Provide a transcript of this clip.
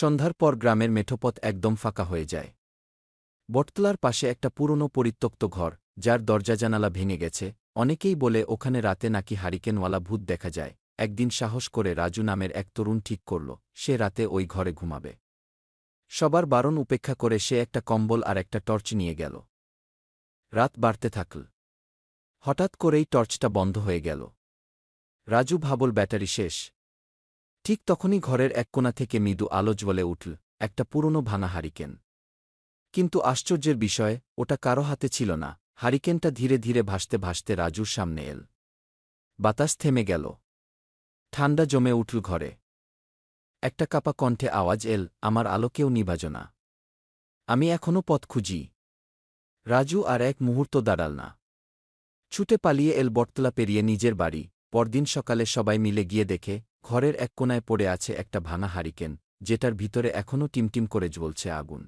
সন্ধ্যার পর গ্রামের মেঠোপথ একদম ফাঁকা হয়ে যায়। বটতলার পাশে একটা পুরনো পরিত্যক্ত ঘর, যার দরজা জানালা ভেঙে গেছে, অনেকেই বলে ওখানে রাতে নাকি হারিকেনওয়ালা ভূত দেখা যায়। একদিন সাহস করে রাজু নামের এক তরুণ ঠিক করল, সে রাতে ওই ঘরে ঘুমাবে। সবার বারণ উপেক্ষা করে সে একটা কম্বল আর একটা টর্চ নিয়ে গেল। রাত বাড়তে থাকল। হঠাৎ করেই টর্চটা বন্ধ হয়ে গেল। রাজু ভাবল, ব্যাটারি শেষ। ঠিক তখনই ঘরের এক কোণা থেকে মৃদু আলো জ্বলে উঠল, একটা পুরনো ভাঙা হারিকেন। কিন্তু আশ্চর্যের বিষয়, ওটা কারও হাতে ছিল না। হারিকেনটা ধীরে ধীরে ভাসতে ভাসতে রাজুর সামনে এল। বাতাস থেমে গেল। ঠান্ডা জমে উঠল ঘরে। একটা কাপা কণ্ঠে আওয়াজ এল, আমার আলো কেউ নিভাজ না। আমি এখনও পথ খুঁজি। রাজু আর এক মুহূর্ত দাঁড়াল না। ছুটে পালিয়ে এল বটতলা পেরিয়ে নিজের বাড়ি। পরদিন সকালে সবাই মিলে গিয়ে দেখে ঘরের এক কোনায় পড়ে আছে একটা ভাঙা হারিকেন, যেটার ভিতরে এখনও টিমটিম করে জ্বলছে আগুন।